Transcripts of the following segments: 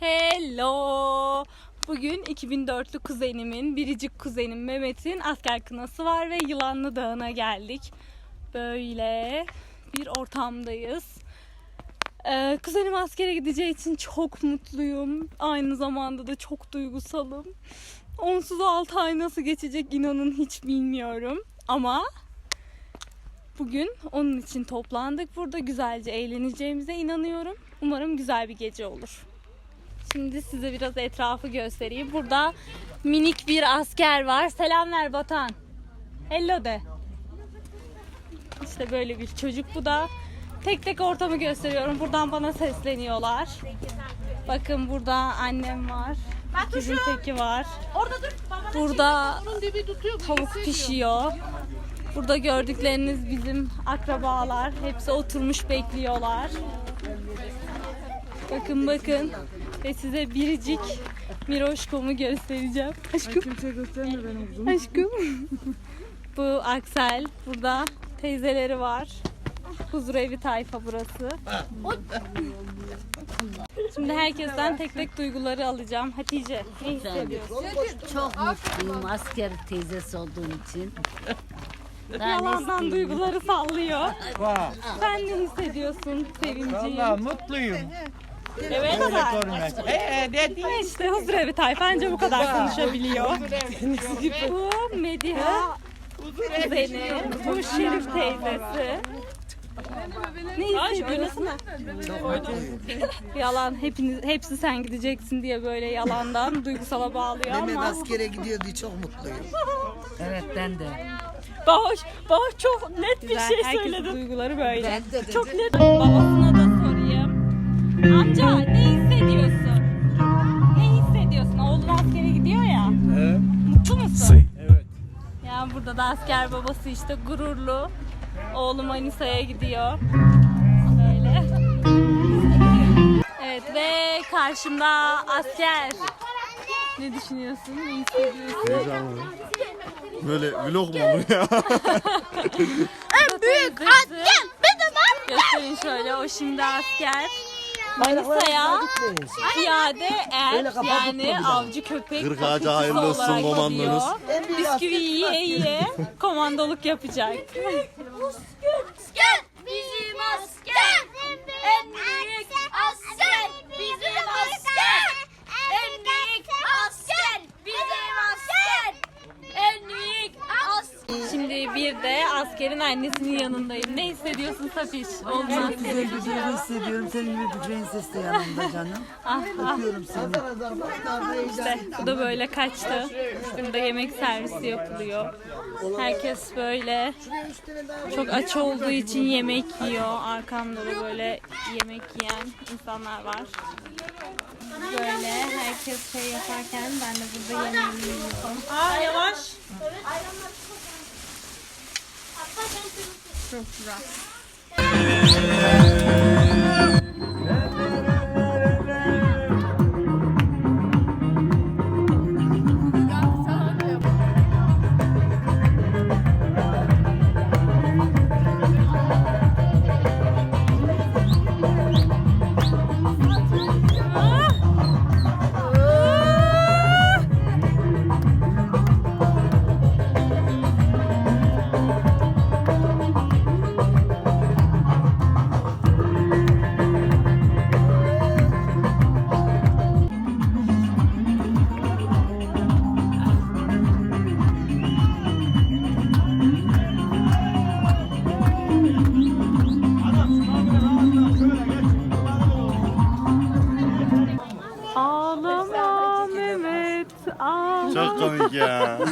Hello. Bugün 2004'lü kuzenimin, biricik kuzenim Mehmet'in asker kınası var ve Yılanlı Dağı'na geldik. Böyle bir ortamdayız. Ee, kuzenim askere gideceği için çok mutluyum. Aynı zamanda da çok duygusalım. Onsuz 6 ay nasıl geçecek inanın hiç bilmiyorum. Ama bugün onun için toplandık burada. Güzelce eğleneceğimize inanıyorum. Umarım güzel bir gece olur. Şimdi size biraz etrafı göstereyim. Burada minik bir asker var. Selam ver Batan. Hello de. İşte böyle bir çocuk bu da. Tek tek ortamı gösteriyorum. Buradan bana sesleniyorlar. Bakın burada annem var. Bizim teki var. Burada tavuk pişiyor. Burada gördükleriniz bizim akrabalar. Hepsi oturmuş bekliyorlar. Bakın bakın. Ve size biricik Miroşko'mu göstereceğim. Aşkım. Kimse gösterme benim kızım. Aşkım. Bu Aksel. Burada teyzeleri var. Huzur evi tayfa burası. Şimdi herkesten tek tek duyguları alacağım. Hatice ne hissediyorsun? Çok mutluyum asker teyzesi olduğum için. Daha ne Yalandan isteyeyim? duyguları sallıyor. Vah, Sen ne hissediyorsun sevinciyi? Vallahi mutluyum. Evet Böyle görmek. Ee, dedi. İşte huzur evi tayfa anca bu kadar konuşabiliyor. bu Mediha kuzeni, bu Şerif teyzesi. Ne hissediyorsun? Yalan hepiniz hepsi sen gideceksin diye böyle yalandan duygusala bağlıyor Mehmet ama askere gidiyor diye çok mutluyum. Evet ben de. Bahoş, Bahoş çok net bir Güzel, şey herkesin söyledi. duyguları böyle. Ben de Çok net. Sorayım. Amca ne hissediyorsun? Ne hissediyorsun? Oğlun askere gidiyor ya. Mutlu musun? Evet. Yani burada da asker babası işte gururlu. Oğlum Manisa'ya gidiyor. Böyle. Evet ve karşımda asker. Ne düşünüyorsun? Ne hissediyorsun? Heyecanlı. Böyle vlog mu olur ya? En büyük asker benim Gösterin şöyle o şimdi asker. Manisa'ya piyade er yani avcı köpek Kırk ağaca hayırlı olsun gidiyor. Bisküvi yiye yiye komandoluk yapacak. Asker bizim asker. Büyük asker bizim asker en büyük asker bizim asker en büyük asker Şimdi bir de askerin annesinin yanındayım. Ne hissediyorsun Safiş? Olmaz. Güzel bir duygu hissediyorum. Senin gibi bir prenses de yanımda canım. Öpüyorum seni. İşte bu da böyle kaçtı. Burada yemek servisi yapılıyor. Herkes böyle çok aç olduğu için yemek yiyor. Arkamda da böyle yemek yiyen insanlar var. Böyle herkes şey yaparken ben de burada yemeğimi yiyorum. Aa yavaş. Çok güzel. Ağlama Komik ya.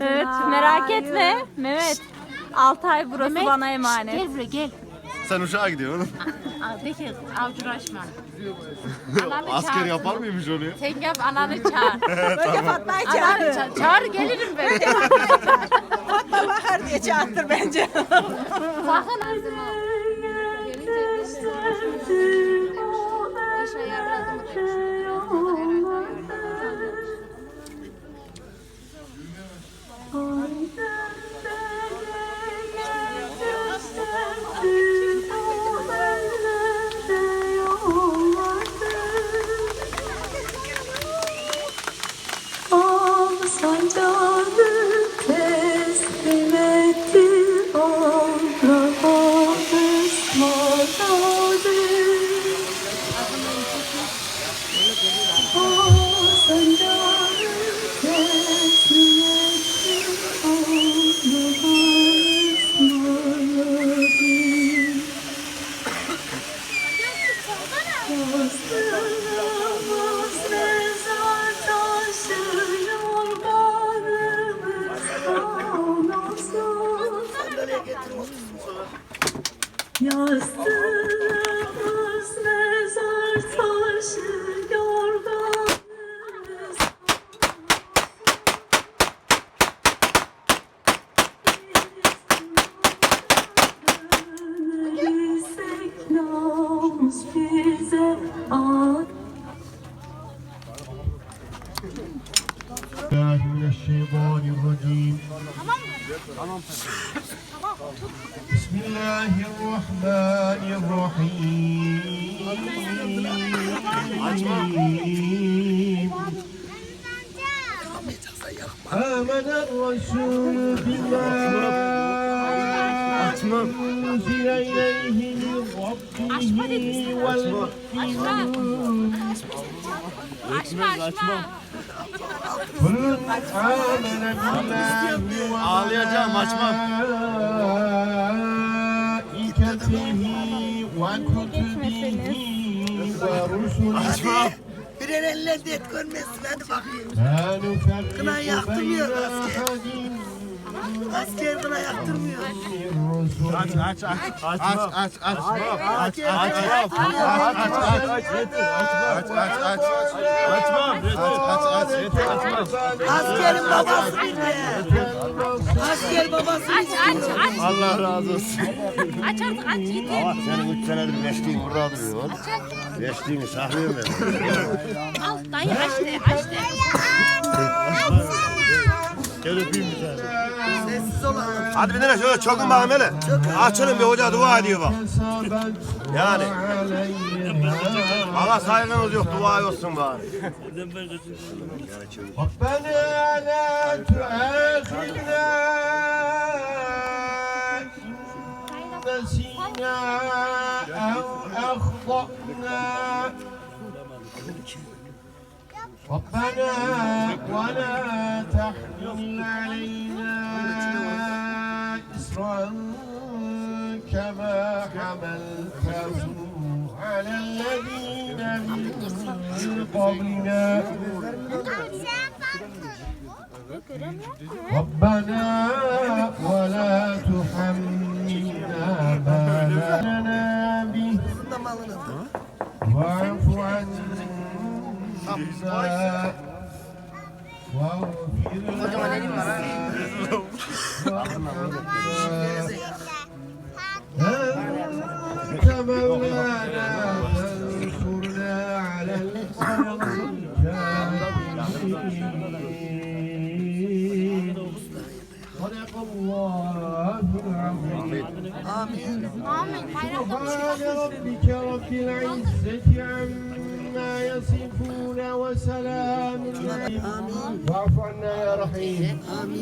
Evet merak etme Mehmet. Altay burası bana emanet. Gel buraya gel. Sen uçağa gidiyorsun. Aa, De ki avcıraşma. Asker yapar mıymış onu ya? Sen yap ananı çağır. Önce Fatma'yı çağır. çağır. Çağır gelirim ben. Fatma bakar diye çağırtır bence. Sakın ağzını. iş ayarladım Yollar more love. Aa. Bismillahirrahmanirrahim. Bismillahirrahmanirrahim. آمن الرسول بما أنزل إليه Açma dedi sana. Açma. Açma. Açma. Açma. Açma. Ağlayacağım açmam. Açmam. Birer elle det görmesin hadi bakayım. Kına yaktım ya asker. Asker buna yaktırmıyor. Aç aç aç. Aç aç aç. Aç aç aç. Aç aç aç. Aç aç aç. Açmam. Aç aç aç. Askerin babası bile. Asker babası Aç aç aç. Allah razı olsun. Aç artık aç yeter. Ama senin 3 senedir leşliğin burada duruyor. Leşliğini saklıyorum ben. Al dayı aç de aç de. Sessiz olalım. Hadi bir tane şöyle çokun bakayım hele. Açılın bir hoca dua ediyor bak. Yani. Bana saygınız yok dua olsun bari. ربنا لا تؤاخذنا إن نسينا أو أخطأنا ربنا ولا تحمل علينا إصرا كما حملته على الذين من قبلنا ربنا ولا تحملنا ما لا لنا به واعف عنا واغفر العظيم سبحان ربك رب العزة عما يصفون وسلام واعف عنا يا رحيم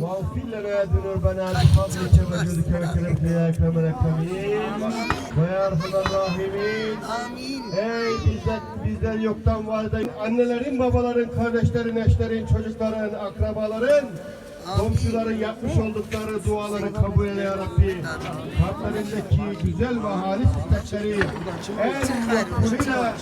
واغفر لنا ذنوبنا بفضلك وجودك وكرمك يا اكرم الاكرمين ويا ارحم الراحمين Ey bizden, bizden yoktan var da annelerin, babaların, kardeşlerin, eşlerin, çocukların, akrabaların komşuların yapmış oldukları duaları kabul eyle ya Rabbi. Kalplerindeki güzel ve halis istekleri hakkıyla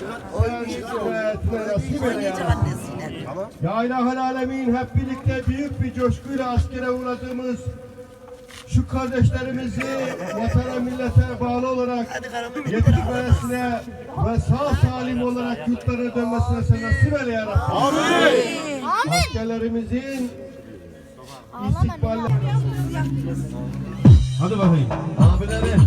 en hikmetine nasip eyle ya Rabbi. Ya İlahel Alemin hep birlikte büyük bir coşkuyla askere uğradığımız şu kardeşlerimizi vatana millete bağlı olarak yetişmesine ve sağ salim olarak yurtlarına dönmesine sen nasip eyle ya Rabbi. Amin. Askerlerimizin istikballe... Hadi bakayım. Abilerim.